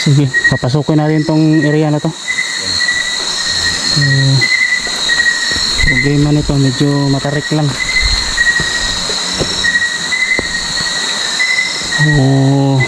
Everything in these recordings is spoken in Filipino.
Sige, papasukin natin tong area na to. So, problema nito, medyo matarik lang. Oh,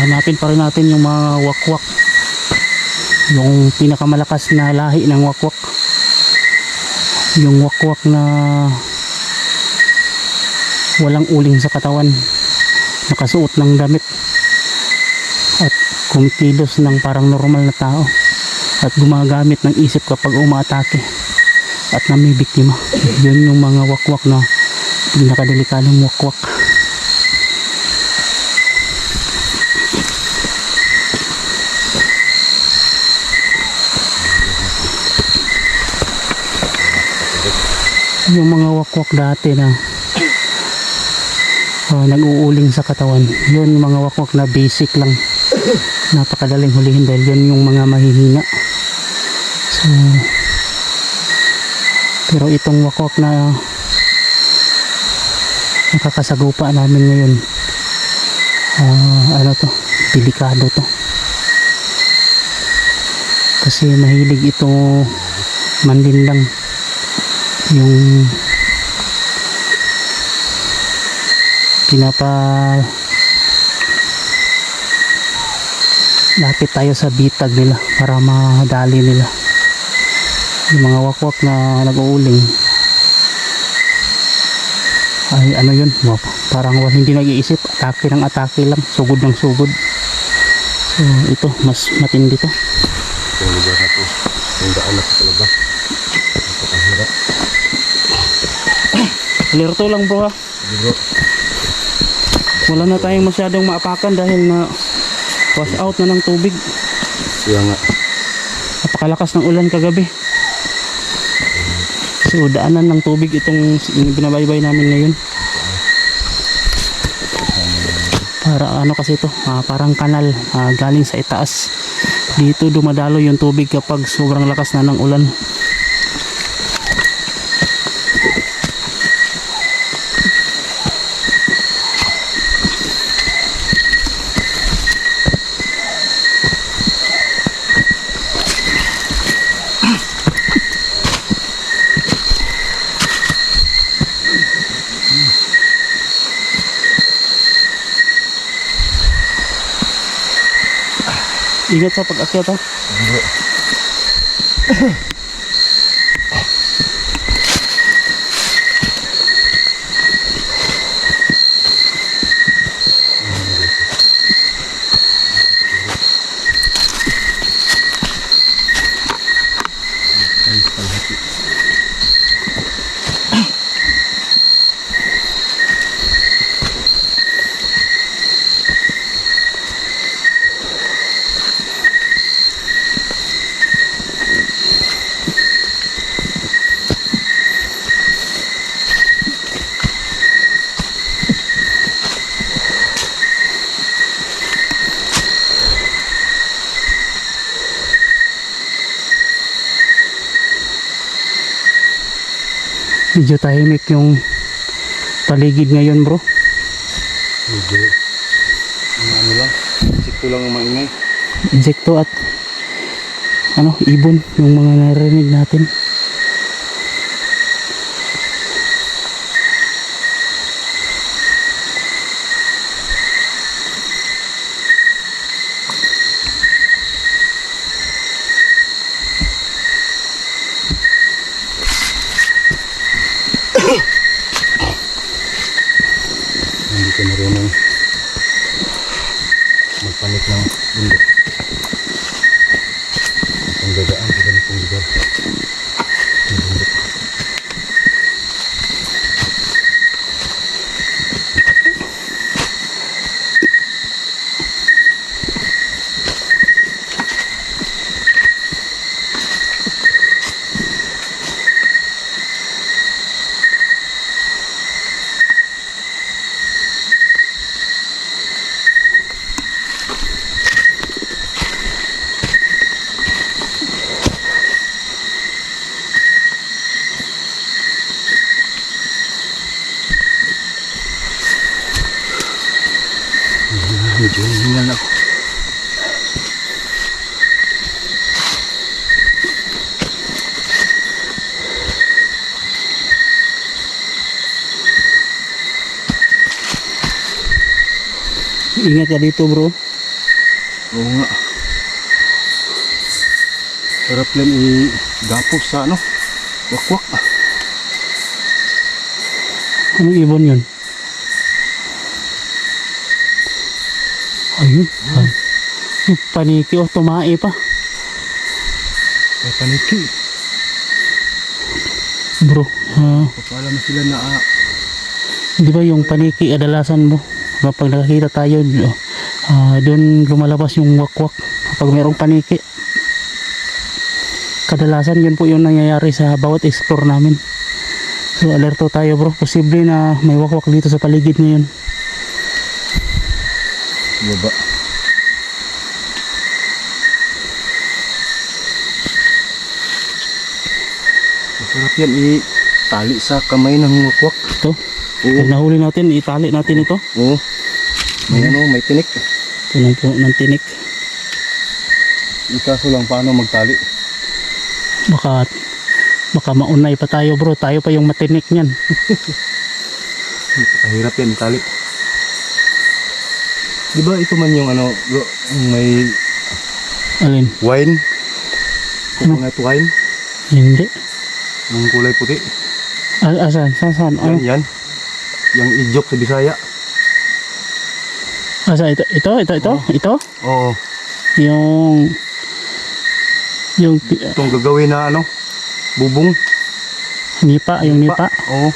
hanapin pa rin natin yung mga wakwak. Yung pinakamalakas na lahi ng wakwak. Yung wakwak na walang uling sa katawan. Nakasuot ng damit kumikilos ng parang normal na tao at gumagamit ng isip kapag umaatake at namibiktima. Yun yung mga wakwak na pinakadelikadong wakwak. Yung mga wakwak dati na uh, nag-uuling sa katawan yun yung mga wakwak na basic lang napakadaling hulihin dahil yun yung mga mahihina. So pero itong wakwak na nakakasagupa namin ngayon ah, ano to delikado to. Kasi mahilig ito manlinlang yung pinapa lapit tayo sa bitag nila para madali nila yung mga wakwak na nag-uuling ay ano yun parang wala- hindi nag-iisip atake ng atake lang sugod ng sugod so ito mas matindi to Itong lugar na to. Yung daan na to talaga. Napakahirap. clear to lang bro ha bro. wala na tayong masyadong maapakan dahil na wash out na ng tubig. Kaya nga. napakalakas ng ulan kagabi. So daanan ng tubig itong binabaybay namin ngayon. Para ano kasi ito? Ah, parang kanal. Ah, galing sa itaas. Dito dumadalo yung tubig kapag sobrang lakas na ng ulan ingat sa pag-akyat ha medyo tahimik yung paligid ngayon bro Medyo. Yung ano lang. Sikto lang ang maingay. insekto at ano ibon yung mga narinig natin Hindi ka ka dito bro. Oo nga. Sarap yan i-gapos sa ano. Wakwak. Anong ibon yun? Ayun. Ay. Yung paniki o tumae pa. May paniki. Bro, ah, Papala na sila na ah, di ba yung paniki adalasan mo? Kapag nakakita tayo, ah, doon lumalabas yung wakwak kapag mayroong paniki. Kadalasan yun po yung nangyayari sa bawat explore namin. So alerto tayo bro, posible na may wakwak dito sa paligid ngayon. baba. Masarap yan i-tali sa kamay ng wakwak. Ito, Oo. pag nahuli natin, itali natin ito. Oo. May ano, may tinik. Lang po ng tinik. Ikaso lang paano magtali. Baka, baka maunay pa tayo bro, tayo pa yung matinik niyan. Kahirap yan itali. Di ba ito man yung ano, may Alin? wine? Coconut wine? Hindi. Yung kulay puti. Al asan? Saan? Saan? Ano? Yan, yan. Yung idyok sa Bisaya. Asa ito? Ito? Ito? Ito? Ito? Oo. Yung... Yung Itong gagawin na ano, bubong. nipa, yung nipa. Oo.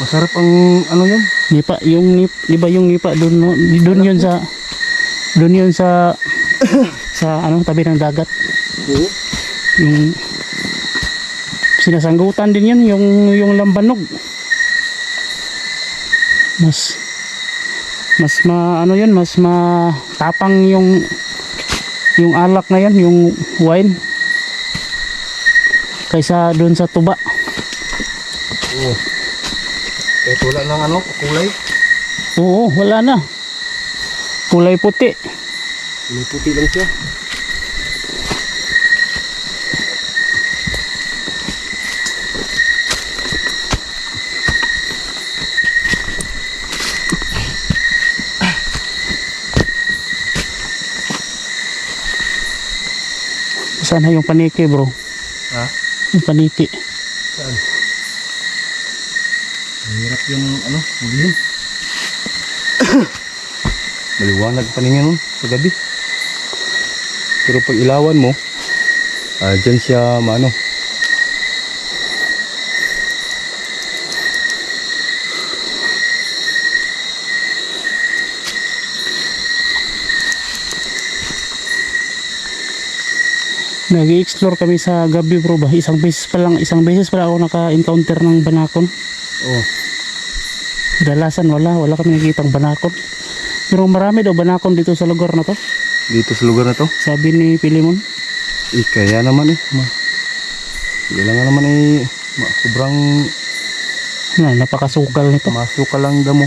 Masarap ang ano yan. Nipa, yung nip, di ba yung nipa doon no? Doon yun sa doon yun sa sa ano tabi ng dagat. Oo. Yung sinasanggutan din yun yung yung lambanog. Mas mas ma ano yun, mas matapang yung yung alak na yan, yung wine kaysa doon sa tuba. Oo. Kahit wala ng ano, kulay. Oo, wala na. Kulay puti. Kulay puti lang siya. Sana yung paniki, bro. Ha? Yung paniki. Saan? Mahirap yung ano, hulihin. Maliwanag pa niya nun sa gabi. Pero pag ilawan mo, ah, dyan siya maano. Nag-explore kami sa gabi, bro. Ba? Isang beses pa lang, isang beses pa lang ako naka-encounter ng banakon. Oh, Kadalasan wala, wala kami nakikitang banakon. Pero marami daw banakon dito sa lugar na to. dito sa lugar na to. Sabi ni Pilimon. Eh, kaya naman eh. Ma Kailangan naman eh, ma sobrang Na, napakasukal nito. masyo ka lang damo.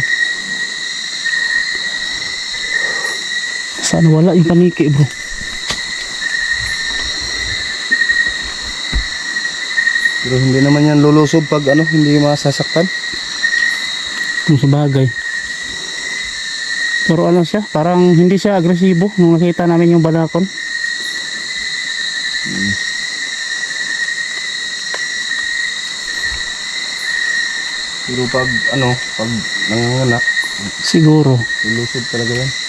Saan wala yung paniki, bro? Pero hindi naman yan lulusob pag ano, hindi masasaktan. Kung sa bagay. Pero ano siya, parang hindi siya agresibo nung nakita namin yung banakon. Pero pag ano, pag nanganganak, Siguro. lulusob talaga yan.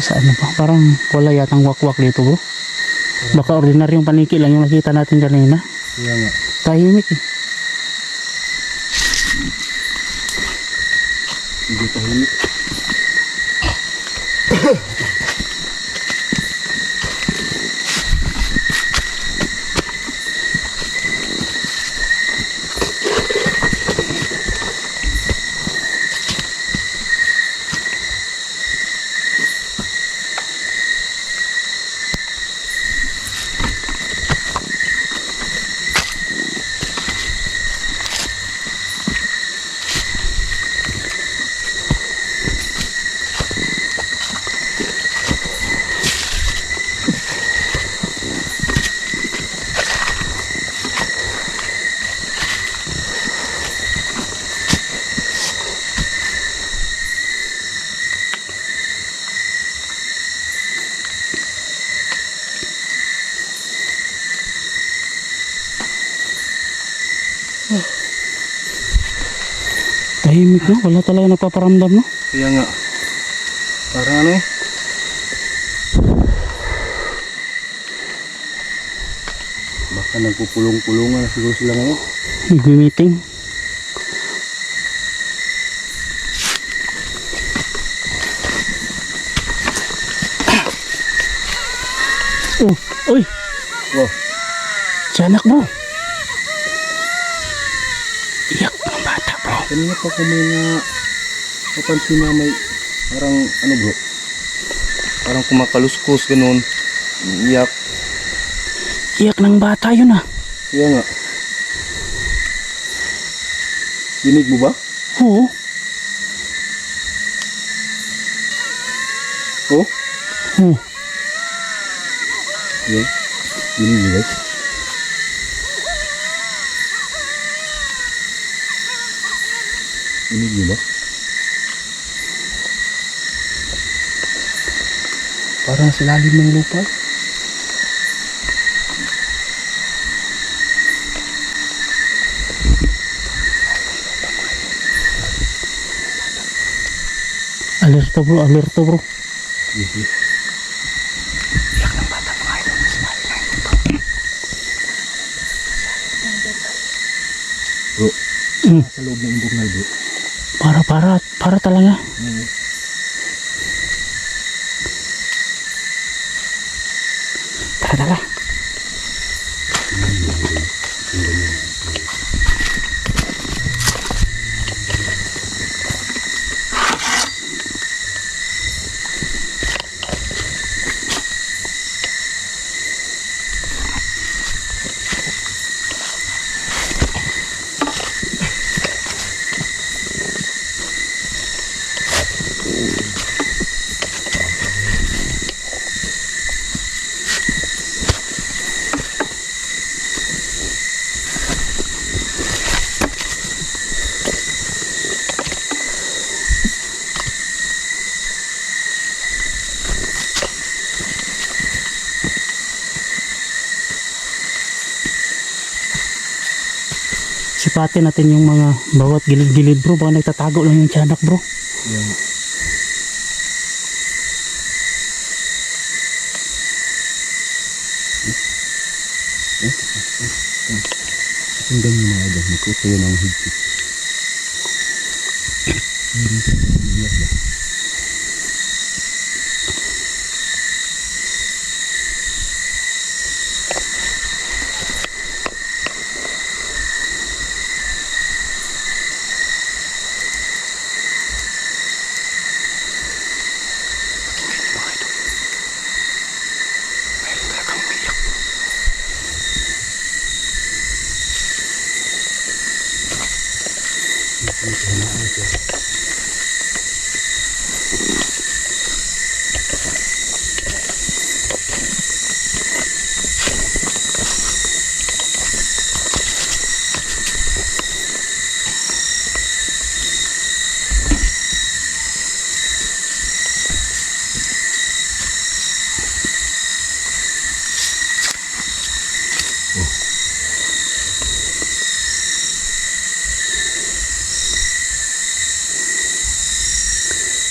Saan na ba? Parang wala yatang wakwak dito bro. Baka ordinaryong paniki lang yung nakita natin kanina. Kaya nga. Tahimik eh. Hindi tahimik. No? Wala talaga nagpaparamdam no? Kaya nga, parang ano eh. Baka nagpupulong-pulungan na siguro sila ngayon. Nag-meeting. Oh, uy, Wow, tiyanak bro. Iyak ng bata bro. kanina pa ko may na napansin na may parang ano bro, parang kumakaluskos ganun. Iyak. Iyak ng bata yun ah. Kaya nga. Dinig mo ba? Oo. Oo. Oo. Yan. Dinig mo guys. Dinig mo ba? Parang sa lalim ng lupa. Alerto bro, alerto bro. Yes. Iyak ng bata mga idol. Mas ito. Bro, Mm, sa loob ng bungal bro. Para, para, para talaga. Sipatin natin yung mga bawat gilid-gilid bro. Baka nagtatago lang yung tiyanak bro. Yan. Pakinggan mo mga idol, magkuto yun ang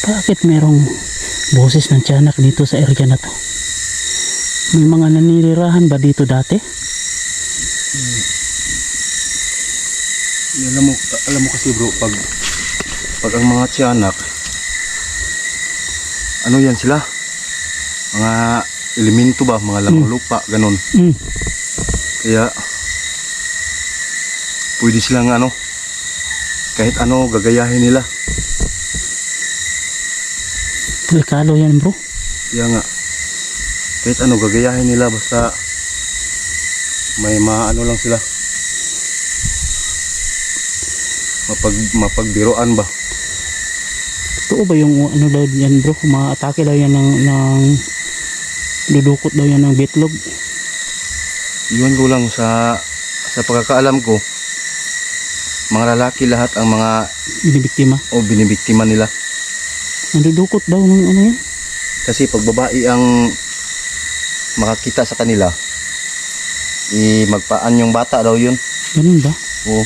Bakit merong boses ng tiyanak dito sa area na to? May mga naninirahan ba dito dati? Yan, alam mo, alam mo kasi bro, pag pag ang mga tiyanak, ano yan sila? Mga elemento ba, mga lamang lupa, ganun. Mm. Kaya, pwede silang ano, kahit ano, gagayahin nila. Delikado yan bro. Kaya nga, kahit ano, gagayahin nila, basta may maano lang sila. Mapag, mapagbiroan ba? Totoo ba yung ano daw yan bro? Umaatake daw yan ng, ng dudukot daw yan ng bitlog. Iwan ko lang sa sa pagkakaalam ko, mga lalaki lahat ang mga Binibiktima. o binibiktima nila. Nandudukot daw ng ano yan? Kasi pag babae ang makakita sa kanila, i magpaan yung bata daw yun. Ganun ba? O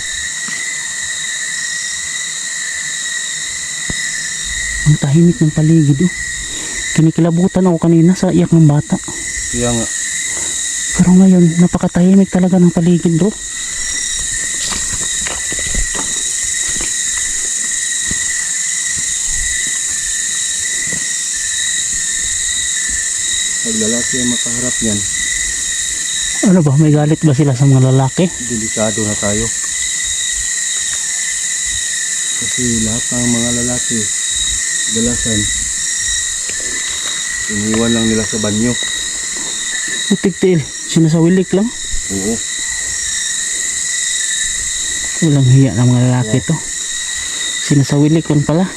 Ang tahimik ng paligid oh. Kinikilabutan ako kanina sa iyak ng bata. Kaya nga, Pero ngayon, napakatahimik talaga ng paligid bro. Pag lalaki ang makaharap yan, Ano ba, may galit ba sila sa mga lalaki? delikado na tayo. Kasi lahat ng mga lalaki, dalasan, iniwan lang nila sa banyo. Utik-til, sinasawilik lang. Oo. Walang hiya ng mga lalaki to. Sinasawilik lang pala.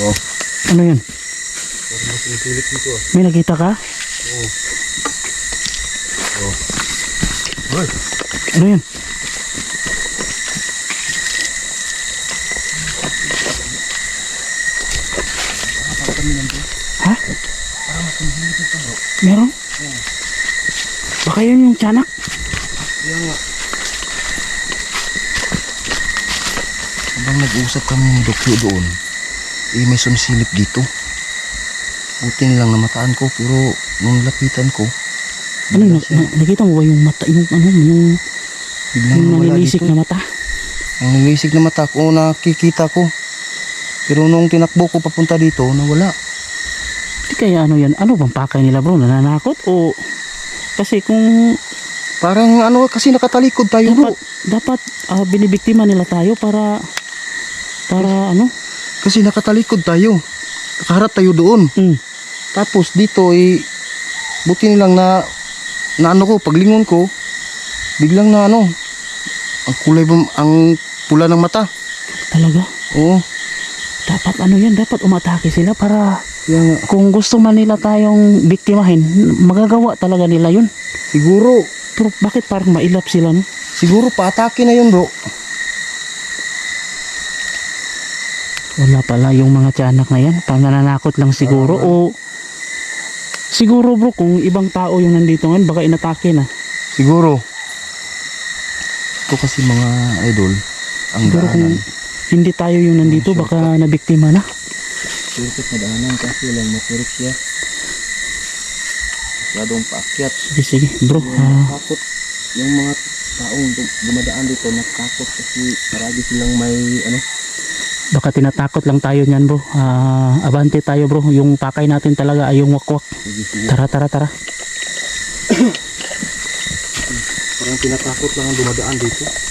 Oo. Ano yun? Mas masilit dito ah. May nakita ka? Oo. Oo. Hoy! Ano yun? Ha? Meron? Baka yun yung tiyanak? Kaya nga. Habang nag-usap kami ni Dokyo doon, eh may sumisilip dito. Buti nilang namataan ko pero nung lapitan ko, Ano yun? Na- nakita mo ba yung mata? Yung ano? Yung, biglang yung nanilisik na mata? Ang nilisik na mata ko, nakikita ko. Pero nung tinakbo ko papunta dito, nawala. Di kaya ano yan? Ano bang pakay nila bro? Nananakot? O kasi kung Parang ano, kasi nakatalikod tayo bro. dapat dapat ah, binibiktima nila tayo para para ano? Kasi nakatalikod tayo. Nakaharap tayo doon. Mm. Tapos dito eh buti nilang na na ano ko paglingon ko biglang na ano ang kulay bum- ang pula ng mata. Talaga? Oo. Dapat ano yan? Dapat umatake sila para nga, kung gusto man nila tayong biktimahin, magagawa talaga nila yun. siguro Pero bakit parang mailap sila no? siguro paatake na yun bro. Wala pala yung mga tiyanak na yan. Pananakot lang siguro o siguro bro kung ibang tao yung nandito ngayon baka inatake na. Siguro. Ito kasi mga idol ang Siguro kung daanan. hindi tayo yung nandito baka nabiktima na. Shortcut na daanan kasi lang maturik siya. Masyadong paakyat. Sige sige bro. Takot yung mga taong dum- dumadaan dito natakot kasi marami silang may ano baka tinatakot lang tayo niyan bro. Ah, abante tayo bro. Yung pakay natin talaga ay yung wakwak. Tara tara tara. parang tinatakot lang ang dumadaan dito